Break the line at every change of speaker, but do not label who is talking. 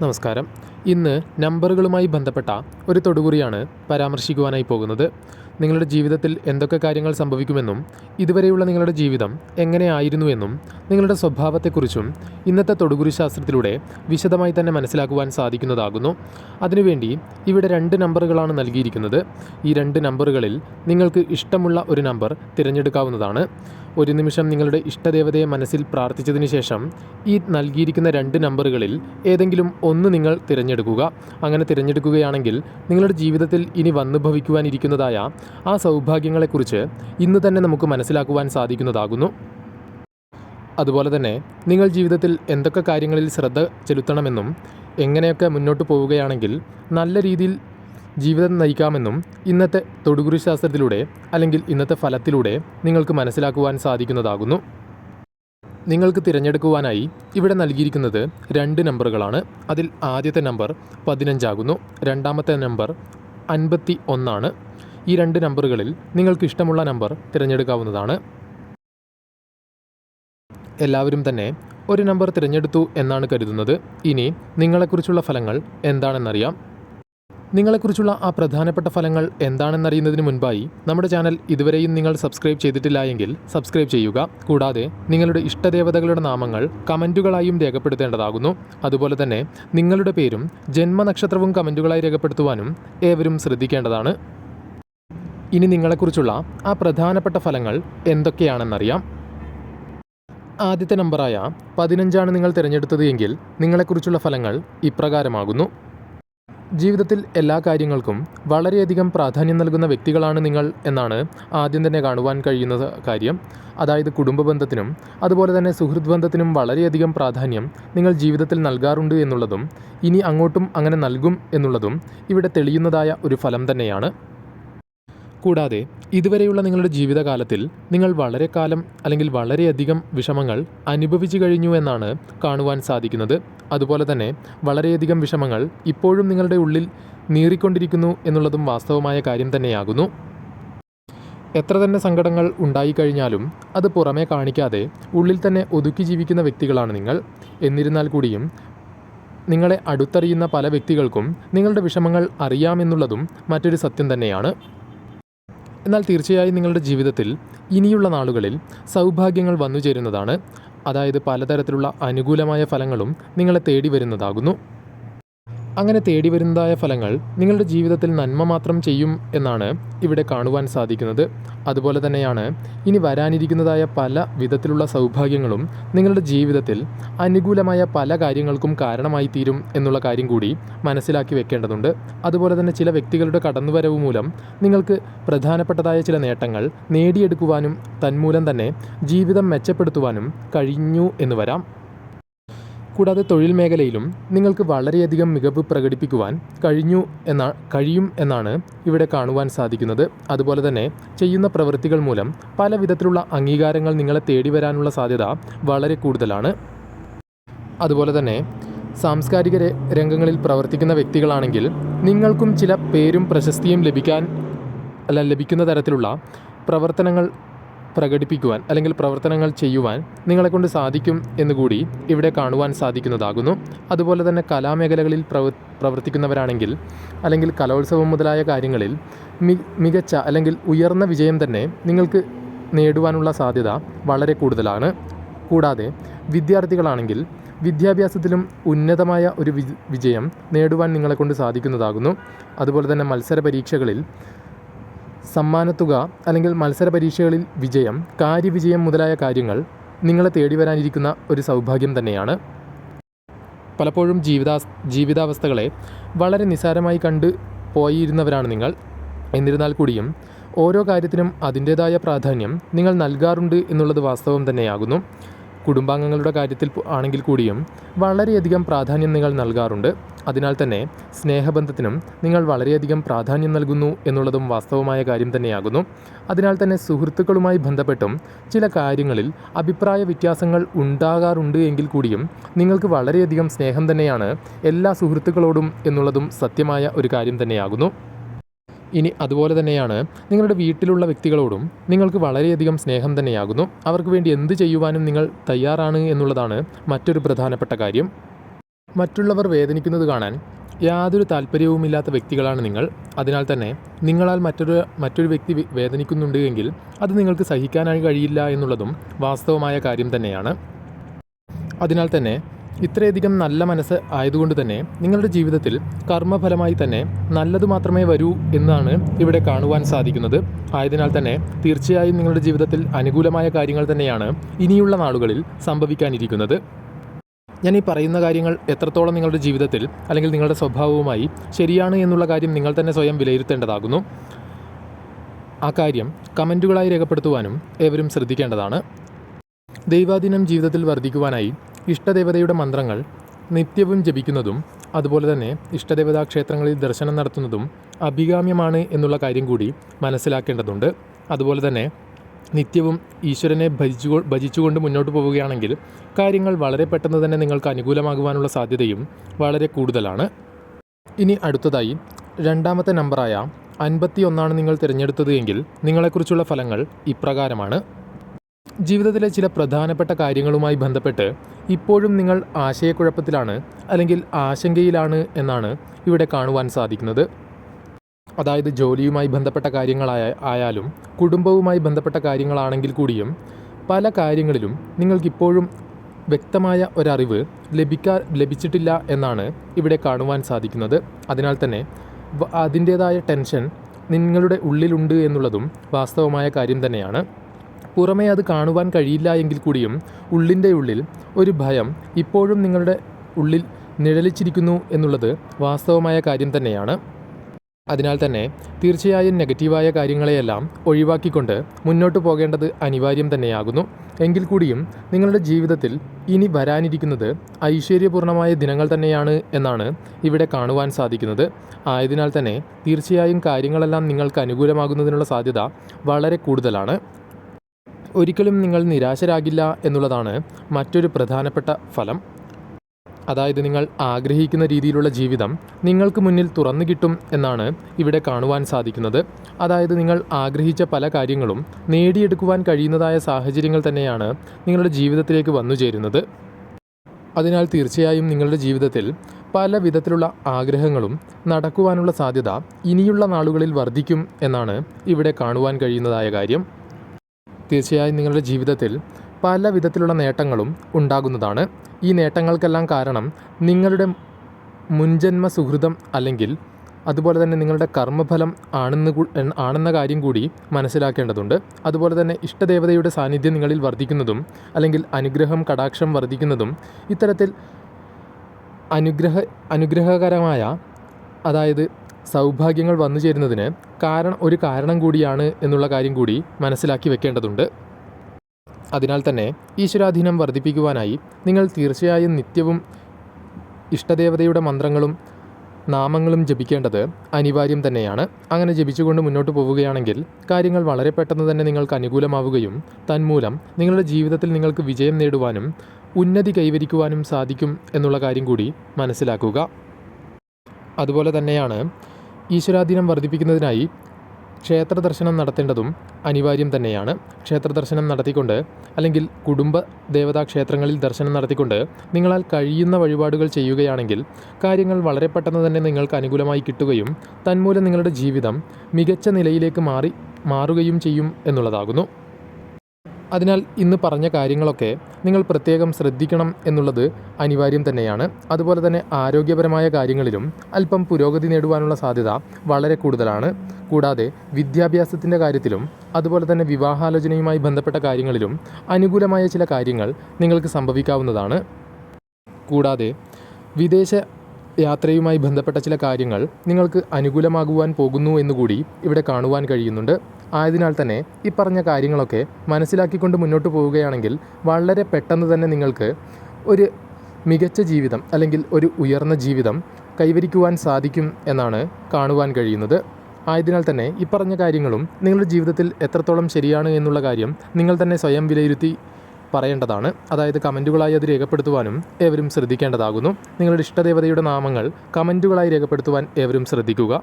നമസ്കാരം. ഇന്ന് നമ്പറുകളുമായി ബന്ധപ്പെട്ട ഒരു തൊടുകുറിയാണ് പരാമർശിക്കുവാനായി പോകുന്നത്. നിങ്ങളുടെ ജീവിതത്തിൽ എന്തൊക്കെ കാര്യങ്ങൾ സംഭവിക്കുമെന്നും ഇതുവരെയുള്ള നിങ്ങളുടെ ജീവിതം എങ്ങനെയായിരുന്നുവെന്നും നിങ്ങളുടെ സ്വഭാവത്തെക്കുറിച്ചും ഇന്നത്തെ തൊടുകുറി ശാസ്ത്രത്തിലൂടെ വിശദമായി തന്നെ മനസ്സിലാക്കുവാൻ സാധിക്കുന്നതാകുന്നു. അതിനുവേണ്ടി ഇവിടെ രണ്ട് നമ്പറുകളാണ് നൽകിയിരിക്കുന്നത്. ഈ രണ്ട് നമ്പറുകളിൽ നിങ്ങൾക്ക് ഇഷ്ടമുള്ള ഒരു നമ്പർ തിരഞ്ഞെടുക്കാവുന്നതാണ്. ഒരു നിമിഷം നിങ്ങളുടെ ഇഷ്ടദേവതയെ മനസ്സിൽ പ്രാർത്ഥിച്ചതിന് ശേഷം ഈ നൽകിയിരിക്കുന്ന രണ്ട് നമ്പറുകളിൽ ഏതെങ്കിലും ഒന്ന് നിങ്ങൾ തിരഞ്ഞെടുക്കുക. അങ്ങനെ തിരഞ്ഞെടുക്കുകയാണെങ്കിൽ നിങ്ങളുടെ ജീവിതത്തിൽ ഇനി വന്നു ഭവിക്കുവാനിരിക്കുന്നതായ ആ സൗഭാഗ്യങ്ങളെക്കുറിച്ച് ഇന്ന് തന്നെ നമുക്ക് മനസ്സിലാക്കുവാൻ സാധിക്കുന്നതാകുന്നു. അതുപോലെ തന്നെ നിങ്ങൾ ജീവിതത്തിൽ എന്തൊക്കെ കാര്യങ്ങളിൽ ശ്രദ്ധ ചെലുത്തണമെന്നും എങ്ങനെയൊക്കെ മുന്നോട്ട് പോവുകയാണെങ്കിൽ നല്ല രീതിയിൽ ജീവിതം നയിക്കാമെന്നും ഇന്നത്തെ തൊടുകുറി ശാസ്ത്രത്തിലൂടെ അല്ലെങ്കിൽ ഇന്നത്തെ ഫലത്തിലൂടെ നിങ്ങൾക്ക് മനസ്സിലാക്കുവാൻ സാധിക്കുന്നതാകുന്നു. നിങ്ങൾക്ക് തിരഞ്ഞെടുക്കുവാനായി ഇവിടെ നൽകിയിരിക്കുന്നത് രണ്ട് നമ്പറുകളാണ്. അതിൽ ആദ്യത്തെ നമ്പർ പതിനഞ്ചാകുന്നു. രണ്ടാമത്തെ നമ്പർ അൻപത്തി ഒന്നാണ് ഈ രണ്ട് നമ്പറുകളിൽ നിങ്ങൾക്ക് ഇഷ്ടമുള്ള നമ്പർ തിരഞ്ഞെടുക്കാവുന്നതാണ്. എല്ലാവരും തന്നെ ഒരു നമ്പർ തിരഞ്ഞെടുത്തു എന്നാണ് കരുതുന്നത്. ഇനി നിങ്ങളെക്കുറിച്ചുള്ള ഫലങ്ങൾ എന്താണെന്നറിയാം. നിങ്ങളെക്കുറിച്ചുള്ള ആ പ്രധാനപ്പെട്ട ഫലങ്ങൾ എന്താണെന്നറിയുന്നതിന് മുൻപായി നമ്മുടെ ചാനൽ ഇതുവരെയും നിങ്ങൾ സബ്സ്ക്രൈബ് ചെയ്തിട്ടില്ല എങ്കിൽ സബ്സ്ക്രൈബ് ചെയ്യുക. കൂടാതെ നിങ്ങളുടെ ഇഷ്ടദേവതകളുടെ നാമങ്ങൾ കമന്റുകളായും രേഖപ്പെടുത്തേണ്ടതാകുന്നു. അതുപോലെ തന്നെ നിങ്ങളുടെ പേരും ജന്മനക്ഷത്രവും കമന്റുകളായി രേഖപ്പെടുത്തുവാനും ഏവരും ശ്രദ്ധിക്കേണ്ടതാണ്. ഇനി നിങ്ങളെക്കുറിച്ചുള്ള ആ പ്രധാനപ്പെട്ട ഫലങ്ങൾ എന്തൊക്കെയാണെന്നറിയാം. ആദ്യത്തെ നമ്പറായ പതിനഞ്ചാണ് നിങ്ങൾ തിരഞ്ഞെടുത്തത് എങ്കിൽ നിങ്ങളെക്കുറിച്ചുള്ള ഫലങ്ങൾ ഇപ്രകാരമാകുന്നു. ജീവിതത്തിൽ എല്ലാ കാര്യങ്ങൾക്കും വളരെയധികം പ്രാധാന്യം നൽകുന്ന വ്യക്തികളാണ് നിങ്ങൾ എന്നാണ് ആദ്യം തന്നെ കാണുവാൻ കഴിയുന്ന കാര്യം. അതായത് കുടുംബ ബന്ധത്തിനും അതുപോലെ തന്നെ സുഹൃത്ത് ബന്ധത്തിനും വളരെയധികം പ്രാധാന്യം നിങ്ങൾ ജീവിതത്തിൽ നൽകാറുണ്ട് എന്നുള്ളതും ഇനി അങ്ങോട്ടും അങ്ങനെ നൽകും എന്നുള്ളതും ഇവിടെ തെളിയുന്നതായ ഒരു ഫലം തന്നെയാണ്. കൂടാതെ ഇതുവരെയുള്ള നിങ്ങളുടെ ജീവിതകാലത്തിൽ നിങ്ങൾ വളരെ കാലം അല്ലെങ്കിൽ വളരെയധികം വിഷമങ്ങൾ അനുഭവിച്ചു കഴിഞ്ഞു എന്നാണ് കാണുവാൻ സാധിക്കുന്നത്. അതുപോലെ തന്നെ വളരെയധികം വിഷമങ്ങൾ ഇപ്പോഴും നിങ്ങളുടെ ഉള്ളിൽ നീറിക്കൊണ്ടിരിക്കുന്നു എന്നുള്ളതും വാസ്തവമായ കാര്യം തന്നെയാകുന്നു. എത്ര തന്നെ സങ്കടങ്ങൾ ഉണ്ടായിക്കഴിഞ്ഞാലും അത് പുറമേ കാണിക്കാതെ ഉള്ളിൽ തന്നെ ഒതുക്കി ജീവിക്കുന്ന വ്യക്തികളാണ് നിങ്ങൾ. എന്നിരുന്നാൽ കൂടിയും നിങ്ങളെ അടുത്തറിയുന്ന പല വ്യക്തികൾക്കും നിങ്ങളുടെ വിഷമങ്ങൾ അറിയാമെന്നുള്ളതും മറ്റൊരു സത്യം തന്നെയാണ്. എന്നാൽ തീർച്ചയായും നിങ്ങളുടെ ജീവിതത്തിൽ ഇനിയുള്ള നാളുകളിൽ സൗഭാഗ്യങ്ങൾ വന്നു ചേരുന്നതാണ് അതായത് പലതരത്തിലുള്ള അനുകൂലമായ ഫലങ്ങളും നിങ്ങളെ തേടി വരുന്നതാകുന്നു. അങ്ങനെ തേടി വരുന്നതായ ഫലങ്ങൾ നിങ്ങളുടെ ജീവിതത്തിൽ നന്മ മാത്രം ചെയ്യും എന്നാണ് ഇവിടെ കാണുവാൻ സാധിക്കുന്നത്. അതുപോലെ തന്നെയാണ് ഇനി വരാനിരിക്കുന്നതായ പല വിധത്തിലുള്ള സൗഭാഗ്യങ്ങളും നിങ്ങളുടെ ജീവിതത്തിൽ അനുകൂലമായ പല കാര്യങ്ങൾക്കും കാരണമായി തീരും എന്നുള്ള കാര്യം കൂടി മനസ്സിലാക്കി വെക്കേണ്ടതുണ്ട്. അതുപോലെ തന്നെ ചില വ്യക്തികളുടെ കടന്നുവരവ് മൂലം നിങ്ങൾക്ക് പ്രധാനപ്പെട്ടതായ ചില നേട്ടങ്ങൾ നേടിയെടുക്കുവാനും തന്മൂലം തന്നെ ജീവിതം മെച്ചപ്പെടുത്തുവാനും കഴിഞ്ഞു എന്ന് വരാം. കൂടാതെ തൊഴിൽ മേഖലയിലും നിങ്ങൾക്ക് വളരെയധികം മികവ് പ്രകടിപ്പിക്കുവാൻ കഴിഞ്ഞു എന്ന കഴിയും എന്നാണ് ഇവിടെ കാണുവാൻ സാധിക്കുന്നത്. അതുപോലെ തന്നെ ചെയ്യുന്ന പ്രവൃത്തികൾ മൂലം പല വിധത്തിലുള്ള അംഗീകാരങ്ങൾ നിങ്ങളെ തേടി വരാനുള്ള സാധ്യത വളരെ കൂടുതലാണ്. അതുപോലെ തന്നെ സാംസ്കാരിക രംഗങ്ങളിൽ പ്രവർത്തിക്കുന്ന വ്യക്തികളാണെങ്കിൽ നിങ്ങൾക്കും ചില പേരും പ്രശസ്തിയും ലഭിക്കാൻ അല്ല ലഭിക്കുന്ന തരത്തിലുള്ള പ്രവർത്തനങ്ങൾ പ്രകടിപ്പിക്കുവാൻ അല്ലെങ്കിൽ പ്രവർത്തനങ്ങൾ ചെയ്യുവാൻ നിങ്ങളെക്കൊണ്ട് സാധിക്കും എന്നുകൂടി ഇവിടെ കാണുവാൻ സാധിക്കുന്നതാകുന്നു. അതുപോലെ തന്നെ കലാമേഖലകളിൽ പ്രവ പ്രവർത്തിക്കുന്നവരാണെങ്കിൽ അല്ലെങ്കിൽ കലോത്സവം മുതലായ കാര്യങ്ങളിൽ മികച്ച അല്ലെങ്കിൽ ഉയർന്ന വിജയം തന്നെ നിങ്ങൾക്ക് നേടുവാനുള്ള സാധ്യത വളരെ കൂടുതലാണ്. കൂടാതെ വിദ്യാർത്ഥികളാണെങ്കിൽ വിദ്യാഭ്യാസത്തിലും ഉന്നതമായ ഒരു വിജയം നേടുവാൻ നിങ്ങളെക്കൊണ്ട് സാധിക്കുന്നതാകുന്നു. അതുപോലെ തന്നെ മത്സര പരീക്ഷകളിൽ സമ്മാനത്തുക അല്ലെങ്കിൽ മത്സര പരീക്ഷകളിൽ വിജയം കാര്യവിജയം മുതലായ കാര്യങ്ങൾ നിങ്ങളെ തേടി വരാനിരിക്കുന്ന ഒരു സൗഭാഗ്യം തന്നെയാണ്. പലപ്പോഴും ജീവിതാ ജീവിതാവസ്ഥകളെ വളരെ നിസാരമായി കണ്ട് പോയിരുന്നവരാണ് നിങ്ങൾ. എന്നിരുന്നാൽ കൂടിയും ഓരോ കാര്യത്തിനും അതിന്റേതായ പ്രാധാന്യം നിങ്ങൾ നൽകാറുണ്ട് എന്നുള്ളത് വാസ്തവം തന്നെയാകുന്നു. കുടുംബാംഗങ്ങളുടെ കാര്യത്തിൽ ആണെങ്കിൽ കൂടിയും വളരെയധികം പ്രാധാന്യം നിങ്ങൾ നൽകാറുണ്ട്. അതിനാൽ തന്നെ സ്നേഹബന്ധത്തിനും നിങ്ങൾ വളരെയധികം പ്രാധാന്യം നൽകുന്നു എന്നുള്ളതും വാസ്തവമായ കാര്യം തന്നെയാകുന്നു. അതിനാൽ തന്നെ സുഹൃത്തുക്കളുമായി ബന്ധപ്പെട്ടും ചില കാര്യങ്ങളിൽ അഭിപ്രായ വ്യത്യാസങ്ങൾ ഉണ്ടാകാറുണ്ട് എങ്കിൽ കൂടിയും നിങ്ങൾക്ക് വളരെയധികം സ്നേഹം തന്നെയാണ് എല്ലാ സുഹൃത്തുക്കളോടും എന്നുള്ളതും സത്യമായ ഒരു കാര്യം തന്നെയാകുന്നു. ഇനി അതുപോലെ തന്നെയാണ് നിങ്ങളുടെ വീട്ടിലുള്ള വ്യക്തികളോടും നിങ്ങൾക്ക് വളരെയധികം സ്നേഹം തന്നെയാകുന്നു. അവർക്ക് വേണ്ടി എന്ത് ചെയ്യുവാനും നിങ്ങൾ തയ്യാറാണ് എന്നുള്ളതാണ് മറ്റൊരു പ്രധാനപ്പെട്ട കാര്യം. മറ്റുള്ളവർ വേദനിക്കുന്നത് കാണാൻ യാതൊരു താല്പര്യവുമില്ലാത്ത വ്യക്തികളാണ് നിങ്ങൾ. അതിനാൽ തന്നെ നിങ്ങളാൽ മറ്റൊരു മറ്റൊരു വ്യക്തി വേദനിക്കുന്നുണ്ടെങ്കിൽ അത് നിങ്ങൾക്ക് സഹിക്കാനായി കഴിയില്ല എന്നുള്ളതും വാസ്തവമായ കാര്യം തന്നെയാണ്. അതിനാൽ തന്നെ ഇത്രയധികം നല്ല മനസ്സ് ആയതുകൊണ്ട് തന്നെ നിങ്ങളുടെ ജീവിതത്തിൽ കർമ്മഫലമായി തന്നെ നല്ലത് മാത്രമേ വരൂ എന്നാണ് ഇവിടെ കാണുവാൻ സാധിക്കുന്നത്. ആയതിനാൽ തന്നെ തീർച്ചയായും നിങ്ങളുടെ ജീവിതത്തിൽ അനുകൂലമായ കാര്യങ്ങൾ തന്നെയാണ് ഇനിയുള്ള നാളുകളിൽ സംഭവിക്കാനിരിക്കുന്നത്. ഞാൻ ഈ പറയുന്ന കാര്യങ്ങൾ എത്രത്തോളം നിങ്ങളുടെ ജീവിതത്തിൽ അല്ലെങ്കിൽ നിങ്ങളുടെ സ്വഭാവവുമായി ശരിയാണ് എന്നുള്ള കാര്യം നിങ്ങൾ തന്നെ സ്വയം വിലയിരുത്തേണ്ടതാകുന്നു. ആ കാര്യം കമന്റുകളായി രേഖപ്പെടുത്തുവാനും ഏവരും ശ്രദ്ധിക്കേണ്ടതാണ്. ദൈവാധീനം ജീവിതത്തിൽ വർദ്ധിക്കുവാനായി ഇഷ്ടദേവതയുടെ മന്ത്രങ്ങൾ നിത്യവും ജപിക്കുന്നതും അതുപോലെ തന്നെ ഇഷ്ടദേവതാ ക്ഷേത്രങ്ങളിൽ ദർശനം നടത്തുന്നതും അഭികാമ്യമാണ് എന്നുള്ള കാര്യം കൂടി മനസ്സിലാക്കേണ്ടതുണ്ട്. അതുപോലെ തന്നെ നിത്യവും ഈശ്വരനെ ഭജിച്ചു ഭജിച്ചുകൊണ്ട് മുന്നോട്ട് പോവുകയാണെങ്കിൽ കാര്യങ്ങൾ വളരെ പെട്ടെന്ന് തന്നെ നിങ്ങൾക്ക് അനുകൂലമാകുവാനുള്ള സാധ്യതയും വളരെ കൂടുതലാണ്. ഇനി അടുത്തതായി രണ്ടാമത്തെ നമ്പറായ അൻപത്തി ഒന്നാണ് നിങ്ങൾ തിരഞ്ഞെടുത്തത് എങ്കിൽ നിങ്ങളെക്കുറിച്ചുള്ള ഫലങ്ങൾ ഇപ്രകാരമാണ്. ജീവിതത്തിലെ ചില പ്രധാനപ്പെട്ട കാര്യങ്ങളുമായി ബന്ധപ്പെട്ട് ഇപ്പോഴും നിങ്ങൾ ആശയക്കുഴപ്പത്തിലാണ് അല്ലെങ്കിൽ ആശങ്കയിലാണ് എന്നാണ് ഇവിടെ കാണുവാൻ സാധിക്കുന്നത്. അതായത് ജോലിയുമായി ബന്ധപ്പെട്ട കാര്യങ്ങളായ ആയാലും കുടുംബവുമായി ബന്ധപ്പെട്ട കാര്യങ്ങളാണെങ്കിൽ കൂടിയും പല കാര്യങ്ങളിലും നിങ്ങൾക്കിപ്പോഴും വ്യക്തമായ ഒരറിവ് ലഭിക്കാ ലഭിച്ചിട്ടില്ല എന്നാണ് ഇവിടെ കാണുവാൻ സാധിക്കുന്നത്. അതിനാൽ തന്നെ അതിന്റേതായ ടെൻഷൻ നിങ്ങളുടെ ഉള്ളിലുണ്ട് എന്നുള്ളതും വാസ്തവമായ കാര്യം തന്നെയാണ്. പുറമേ അത് കാണുവാൻ കഴിയില്ല എങ്കിൽ കൂടിയും ഉള്ളിന്റെ ഉള്ളിൽ ഒരു ഭയം ഇപ്പോഴും നിങ്ങളുടെ ഉള്ളിൽ നിഴലിച്ചിരിക്കുന്നു എന്നുള്ളത് വാസ്തവമായ കാര്യം തന്നെയാണ്. അതിനാൽ തന്നെ തീർച്ചയായും നെഗറ്റീവായ കാര്യങ്ങളെയെല്ലാം ഒഴിവാക്കിക്കൊണ്ട് മുന്നോട്ട് പോകേണ്ടത് അനിവാര്യം തന്നെയാകുന്നു. എങ്കിൽ കൂടിയും നിങ്ങളുടെ ജീവിതത്തിൽ ഇനി വരാനിരിക്കുന്നത് ഐശ്വര്യപൂർണമായ ദിനങ്ങൾ തന്നെയാണ് എന്നാണ് ഇവിടെ കാണുവാൻ സാധിക്കുന്നത്. ആയതിനാൽ തന്നെ തീർച്ചയായും കാര്യങ്ങളെല്ലാം നിങ്ങൾക്ക് അനുകൂലമാകുന്നതിനുള്ള സാധ്യത വളരെ കൂടുതലാണ്. ഒരിക്കലും നിങ്ങൾ നിരാശരാകില്ല എന്നുള്ളതാണ് മറ്റൊരു പ്രധാനപ്പെട്ട ഫലം. അതായത് നിങ്ങൾ ആഗ്രഹിക്കുന്ന രീതിയിലുള്ള ജീവിതം നിങ്ങൾക്ക് മുന്നിൽ തുറന്നു കിട്ടും എന്നാണ് ഇവിടെ കാണുവാൻ സാധിക്കുന്നത്. അതായത് നിങ്ങൾ ആഗ്രഹിച്ച പല കാര്യങ്ങളും നേടിയെടുക്കുവാൻ കഴിയുന്നതായ സാഹചര്യങ്ങൾ തന്നെയാണ് നിങ്ങളുടെ ജീവിതത്തിലേക്ക് വന്നു ചേരുന്നത്. അതിനാൽ തീർച്ചയായും നിങ്ങളുടെ ജീവിതത്തിൽ പല വിധത്തിലുള്ള ആഗ്രഹങ്ങളും നടക്കുവാനുള്ള സാധ്യത ഇനിയുള്ള നാളുകളിൽ വർദ്ധിക്കും എന്നാണ് ഇവിടെ കാണുവാൻ കഴിയുന്നതായ കാര്യം. തീർച്ചയായും നിങ്ങളുടെ ജീവിതത്തിൽ പല വിധത്തിലുള്ള നേട്ടങ്ങളും ഉണ്ടാകുന്നതാണ്. ഈ നേട്ടങ്ങൾക്കെല്ലാം കാരണം നിങ്ങളുടെ മുൻജന്മ സുഹൃതം അല്ലെങ്കിൽ അതുപോലെ തന്നെ നിങ്ങളുടെ കർമ്മഫലം ആണെന്ന് ആണെന്ന കാര്യം കൂടി മനസ്സിലാക്കേണ്ടതുണ്ട്. അതുപോലെ തന്നെ ഇഷ്ടദേവതയുടെ സാന്നിധ്യം നിങ്ങളിൽ വർദ്ധിക്കുന്നതും അല്ലെങ്കിൽ അനുഗ്രഹം കടാക്ഷം വർദ്ധിക്കുന്നതും ഇത്തരത്തിൽ അനുഗ്രഹ അനുഗ്രഹകരമായ അതായത് സൗഭാഗ്യങ്ങൾ വന്നു ചേരുന്നതിന് കാരണം ഒരു കാരണം കൂടിയാണ് എന്നുള്ള കാര്യം കൂടി മനസ്സിലാക്കി വെക്കേണ്ടതുണ്ട്. അതിനാൽ തന്നെ ഈശ്വരാധീനം വർദ്ധിപ്പിക്കുവാനായി നിങ്ങൾ തീർച്ചയായും നിത്യവും ഇഷ്ടദേവതയുടെ മന്ത്രങ്ങളും നാമങ്ങളും ജപിക്കേണ്ടത് അനിവാര്യം തന്നെയാണ്. അങ്ങനെ ജപിച്ചുകൊണ്ട് മുന്നോട്ട് പോവുകയാണെങ്കിൽ കാര്യങ്ങൾ വളരെ പെട്ടെന്ന് തന്നെ നിങ്ങൾക്ക് അനുകൂലമാവുകയും തന്മൂലം നിങ്ങളുടെ ജീവിതത്തിൽ നിങ്ങൾക്ക് വിജയം നേടുവാനും ഉന്നതി കൈവരിക്കുവാനും സാധിക്കും എന്നുള്ള കാര്യം കൂടി മനസ്സിലാക്കുക. അതുപോലെ തന്നെയാണ് ഈശ്വരാധീനം വർദ്ധിപ്പിക്കുന്നതിനായി ക്ഷേത്ര ദർശനം നടത്തേണ്ടതും അനിവാര്യം തന്നെയാണ്. ക്ഷേത്ര ദർശനം നടത്തിക്കൊണ്ട് അല്ലെങ്കിൽ കുടുംബ ദേവതാ ക്ഷേത്രങ്ങളിൽ ദർശനം നടത്തിക്കൊണ്ട് നിങ്ങളാൽ കഴിയുന്ന വഴിപാടുകൾ ചെയ്യുകയാണെങ്കിൽ കാര്യങ്ങൾ വളരെ പെട്ടെന്ന് തന്നെ നിങ്ങൾക്ക് അനുകൂലമായി കിട്ടുകയും തന്മൂലം നിങ്ങളുടെ ജീവിതം മികച്ച നിലയിലേക്ക് മാറി മാറുകയും ചെയ്യും എന്നുള്ളതാകുന്നു. അതിനാൽ ഇന്ന് പറഞ്ഞ കാര്യങ്ങളൊക്കെ നിങ്ങൾ പ്രത്യേകം ശ്രദ്ധിക്കണം എന്നുള്ളത് അനിവാര്യം തന്നെയാണ്. അതുപോലെ തന്നെ ആരോഗ്യപരമായ കാര്യങ്ങളിലും അല്പം പുരോഗതി നേടുവാനുള്ള സാധ്യത വളരെ കൂടുതലാണ്. കൂടാതെ വിദ്യാഭ്യാസത്തിന്റെ കാര്യത്തിലും അതുപോലെ തന്നെ വിവാഹാലോചനയുമായി ബന്ധപ്പെട്ട കാര്യങ്ങളിലും അനുകൂലമായ ചില കാര്യങ്ങൾ നിങ്ങൾക്ക് സംഭവിക്കാവുന്നതാണ്. കൂടാതെ വിദേശ യാത്രയുമായി ബന്ധപ്പെട്ട ചില കാര്യങ്ങൾ നിങ്ങൾക്ക് അനുകൂലമാകുവാൻ പോകുന്നു എന്നുകൂടി ഇവിടെ കാണുവാൻ കഴിയുന്നുണ്ട്. ആയതിനാൽ തന്നെ ഈ പറഞ്ഞ കാര്യങ്ങളൊക്കെ മനസ്സിലാക്കിക്കൊണ്ട് മുന്നോട്ട് പോവുകയാണെങ്കിൽ വളരെ പെട്ടെന്ന് തന്നെ നിങ്ങൾക്ക് ഒരു മികച്ച ജീവിതം അല്ലെങ്കിൽ ഒരു ഉയർന്ന ജീവിതം കൈവരിക്കുവാൻ സാധിക്കും എന്നാണ് കാണുവാൻ കഴിയുന്നത്. ആയതിനാൽ തന്നെ ഈ പറഞ്ഞ കാര്യങ്ങളും നിങ്ങളുടെ ജീവിതത്തിൽ എത്രത്തോളം ശരിയാണ് എന്നുള്ള കാര്യം നിങ്ങൾ തന്നെ സ്വയം വിലയിരുത്തി പറയേണ്ടതാണ്. അതായത് കമന്റുകളായി അത് രേഖപ്പെടുത്തുവാനും ഏവരും ശ്രദ്ധിക്കേണ്ടതാകുന്നു. നിങ്ങളുടെ ഇഷ്ടദേവതയുടെ നാമങ്ങൾ കമന്റുകളായി രേഖപ്പെടുത്തുവാൻ ഏവരും ശ്രദ്ധിക്കുക.